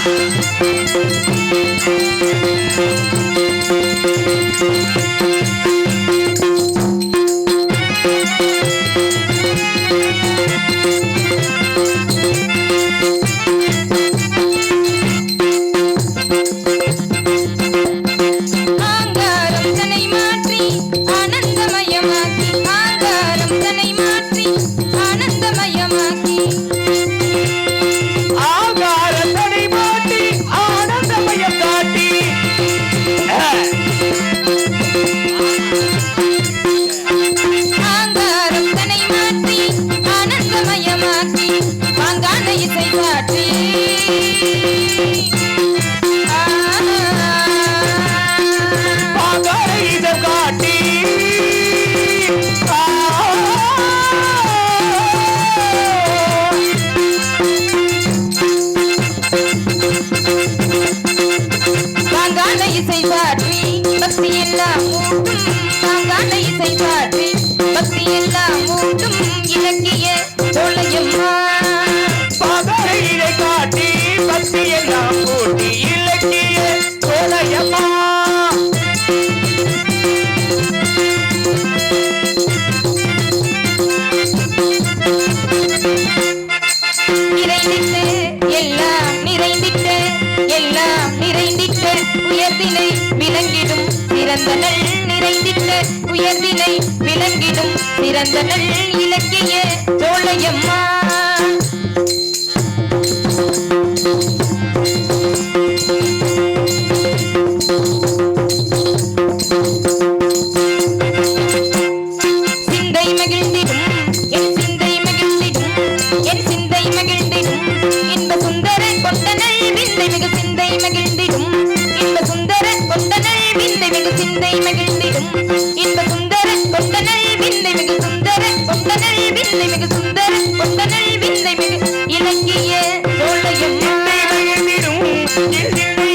Thank you. எல்லாம் நிறைந்திட்ட உயர்தினை விளங்கிடும் சிறந்த நல் நிறைந்திட்ட உயர்தினை விளங்கிடும் சிறந்த இலக்கிய சோழையம்மா. get.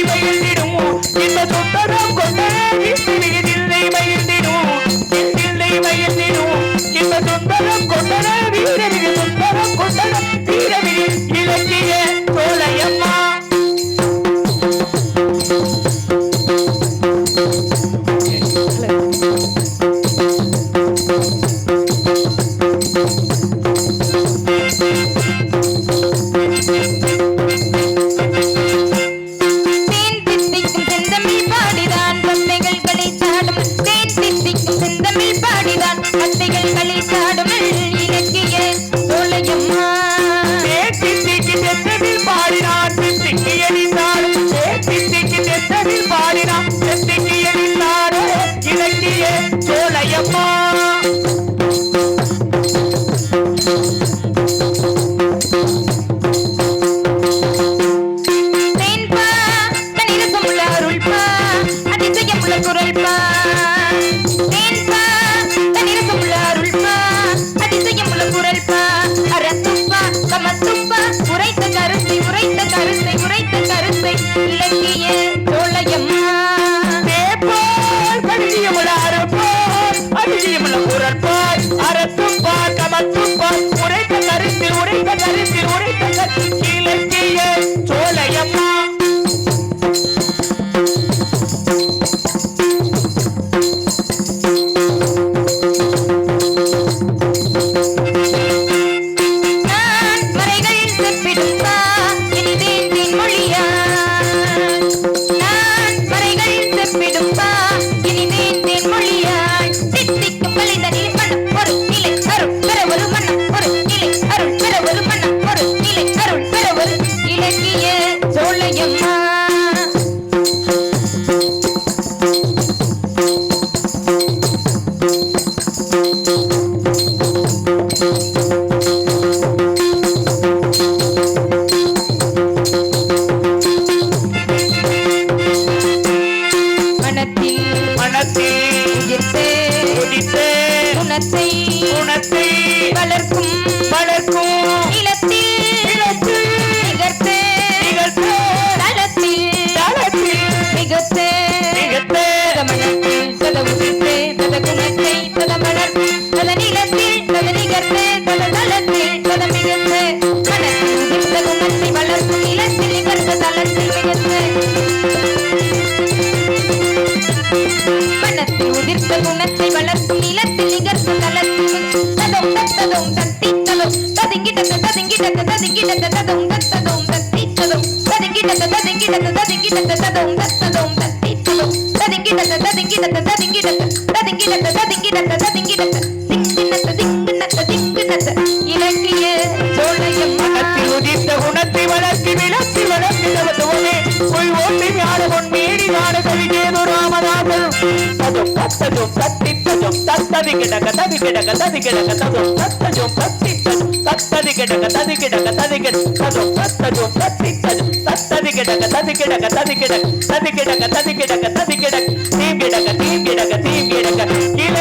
இலக்கிய சோழையம் மனத்தில் உதித்த குணத்தை வளர்த்தி வளர்த்தி தவத்துவமே உள் ஓட்டி ஞான பொன் மீறி ஞான கவிதேது ராமதாசன் ததும் தத்ததும் தத்தி ததும் தத்ததி கிடக்க ததி கிடக்க ததி கிடக்க ததும் தத்ததும் தத்தி ததும் தத்ததி கிடக்க ததி கிடக்க ததி கிடக்க ததும் தத்ததும் தத்தி ததும் தத்ததி கிடக்க ததி கிடக்க ததி கிடக்க ததி கிடக்க ததி கிடக்க ததி கிடக்க கிடக்க கிடக்க கிடக்க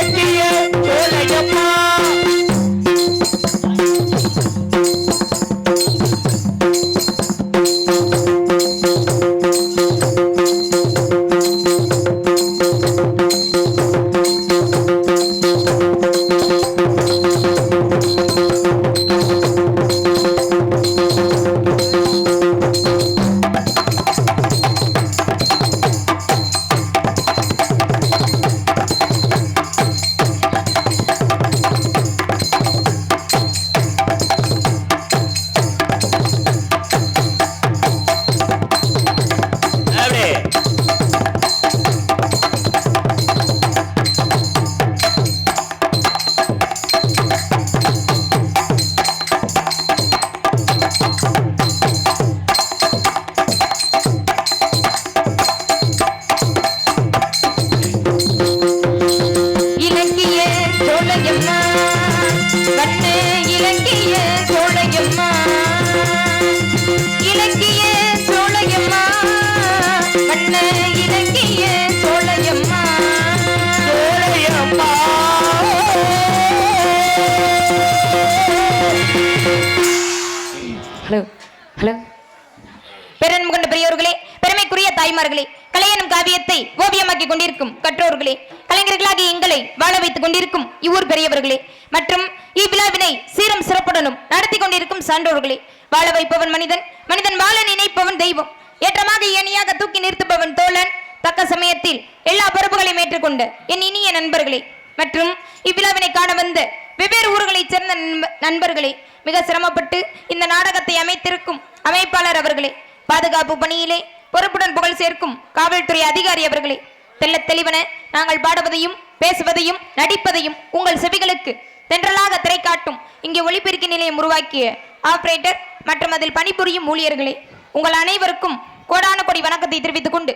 எல்லா பொறுப்புகளையும் ஏற்றுக்கொண்டு என் இனிய நண்பர்களே மற்றும் இவ்விழாவினை காண வந்த வெவ்வேறு ஊர்களைச் சேர்ந்த நண்பர்களே மிக சிரமப்பட்டு இந்த நாடகத்தை அமைத்திருக்கும் அமைப்பாளர் அவர்களே பாதுகாப்பு பணியிலே பொறுப்புடன் புகழ் சேர்க்கும் காவல்துறை அதிகாரி அவர்களே தெல்ல தெளிவன நாங்கள் பாடுவதையும் பேசுவதையும் நடிப்பதையும் உங்கள் செவிகளுக்கு தென்றலாக திரை காட்டும் இங்கே ஒளிபெருக்கி நிலையம் உருவாக்கிய ஆபரேட்டர் மற்றும் அதில் பணிபுரியும் ஊழியர்களே உங்கள் அனைவருக்கும் கோடான கொடி வணக்கத்தை தெரிவித்துக் கொண்டு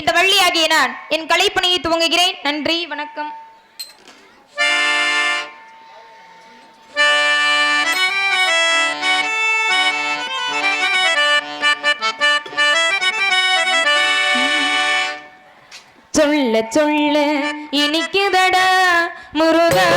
இந்த வள்ளியாகிய நான் என் கலைப்பணியை துவங்குகிறேன். நன்றி வணக்கம். சொல்ல சொல்ல இனிக்குதடா முருகா.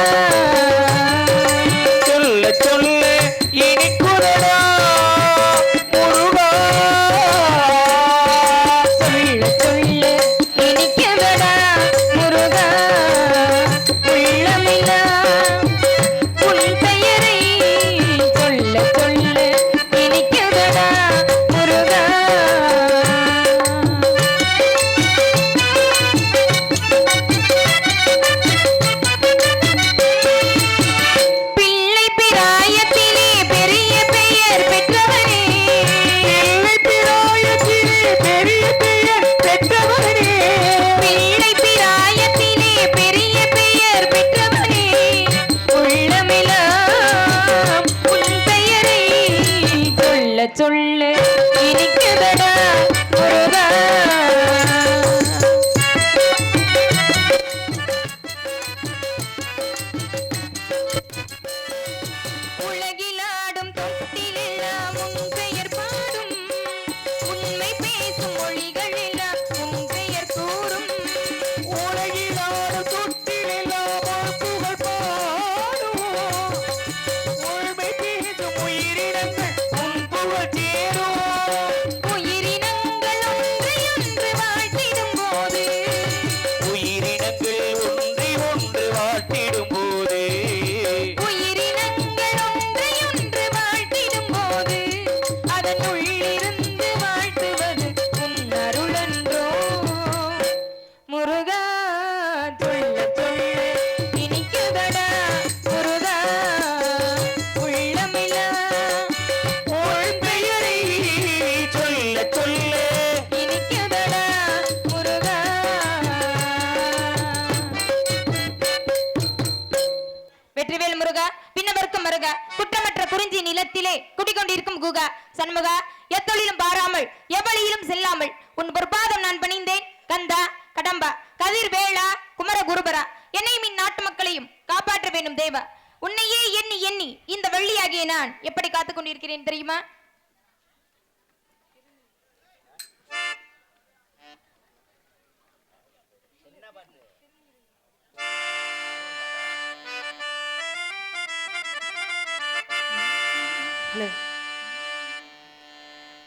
இறைவ உன்னையே எண்ணி எண்ணி இந்த வெள்ளியாகிய நான் எப்படி காத்துக் கொண்டிருக்கிறேன் தெரியுமா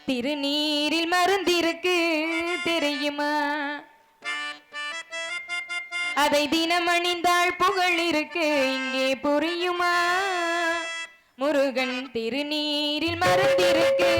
திருநீரில் மருந்திருக்கு தெரியுமா? அதை தினம் அணிந்தாள் புகழ் இருக்கு. இங்கே புரியுமா? முருகன் திருநீரில் மருந்திருக்கு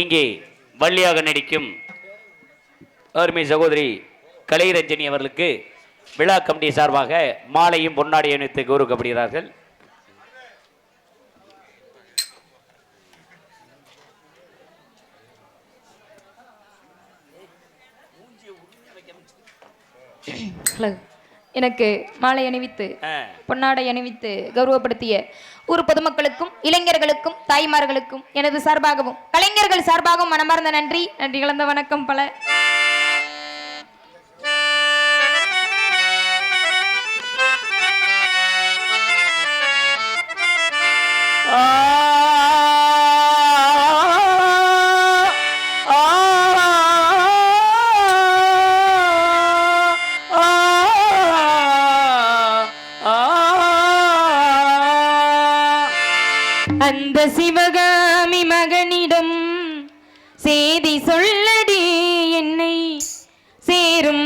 இங்கே வள்ளியாக நடிக்கும் அருமை சகோதரி கலைரஞ்சனி அவர்களுக்கு விழா கமிட்டி சார்பாக மாலையும் பொன்னாடி அணித்து கௌரவப்படுகிறார்கள் ஹலோ. எனக்கு மாலை அணிவித்து பொன்னாடை அணிவித்து கௌரவப்படுத்திய ஊர் பொதுமக்களுக்கும் இளைஞர்களுக்கும் தாய்மார்களுக்கும் எனது சார்பாகவும் கலைஞர்கள் சார்பாகவும் மனமார்ந்த நன்றி. நன்றி கலந்த வணக்கம் பல.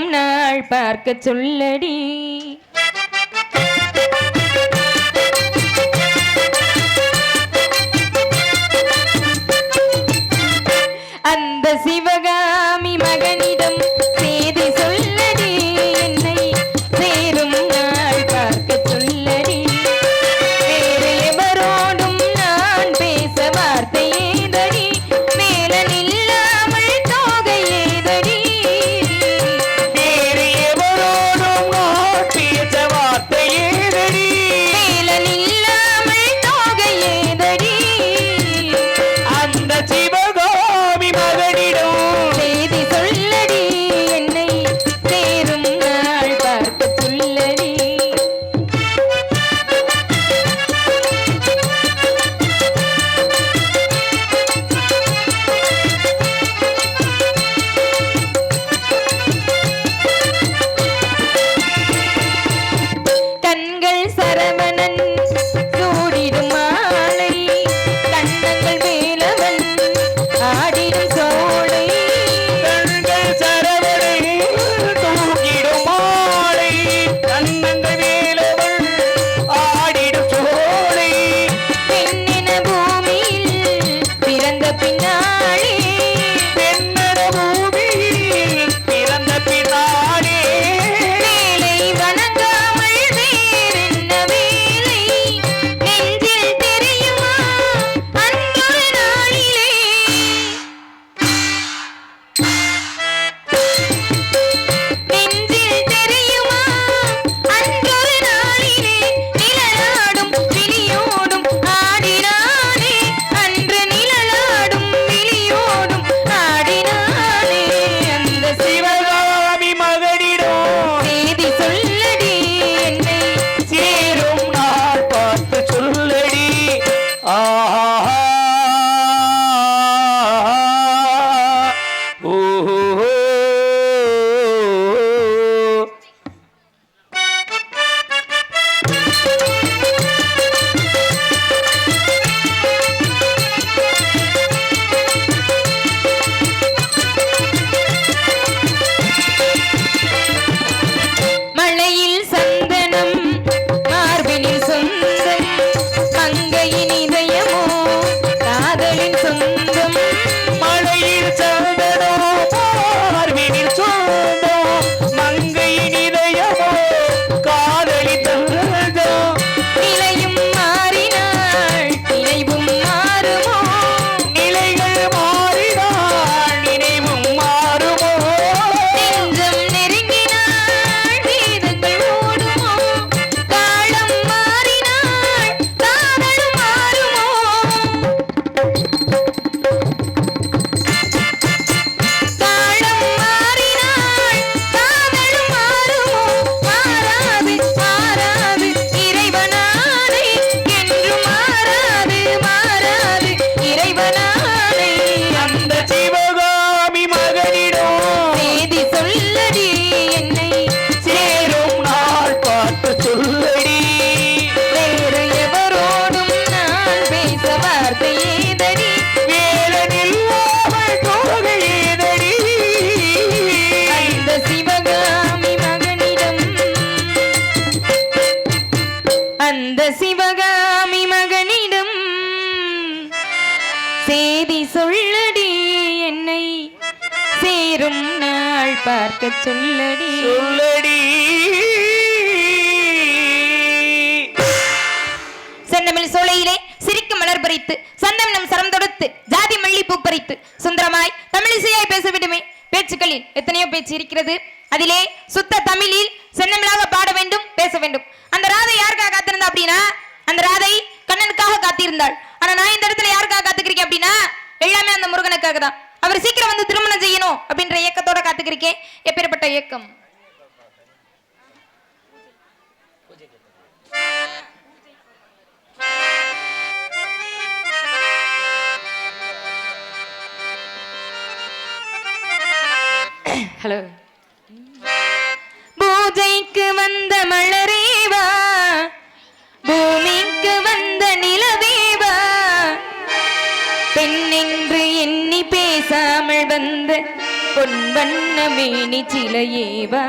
நாள் பார்க்க சொல்லடி. சேரும் நாள் பார்க்க சொல்லடி. சொல்லடி. செந்தமிழ் சோலையிலே சிரிக்கும் மலர் பறித்து சந்தனம் சரம் தொடுத்து ஜாதி மல்லி பூ பறித்து. சுந்தரமாய் தமிழிசையாய் பேச விடுமே பேச்சுக்களில் எத்தனையோ பேச்சு இருக்கிறது. அதிலே சுத்த தமிழில் செந்தமிழாக பாட வேண்டும் பேச வேண்டும். அந்த ராதை யாருக்காக காத்திருந்தா அப்படின்னா அந்த ராதை கண்ணனுக்காக காத்திருந்தாள். ஆனா நான் இந்த இடத்துல யாருக்காக காத்துக்கிறேன் அப்படின்னா எல்லாமே அந்த முருகனுக்காக தான். அவர் சீக்கிரம் வந்து திருமணம் செய்யணும் அப்படின்ற இயக்கத்தோட காத்துக்கிறேன் எப்பேற்பட்ட இயக்கம் ஹலோ பூஜைக்கு வந்த மலரேவா வண்ண மேனி சிலையேவா?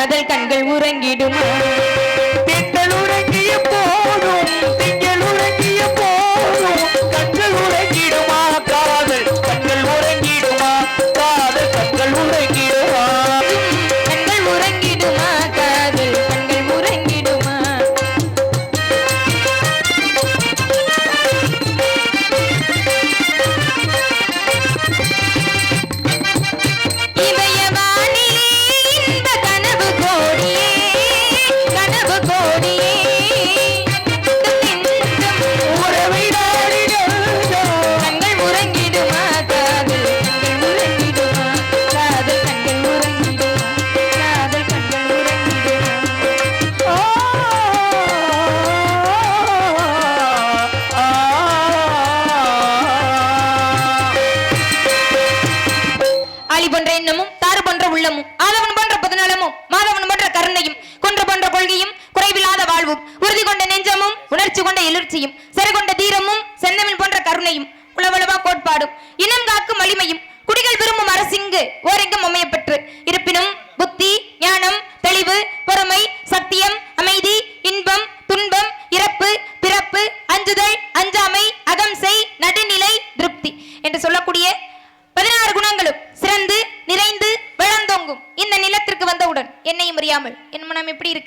காதல் கண்கள் உறங்கிடுமா? கோடியே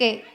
ഓക്കെ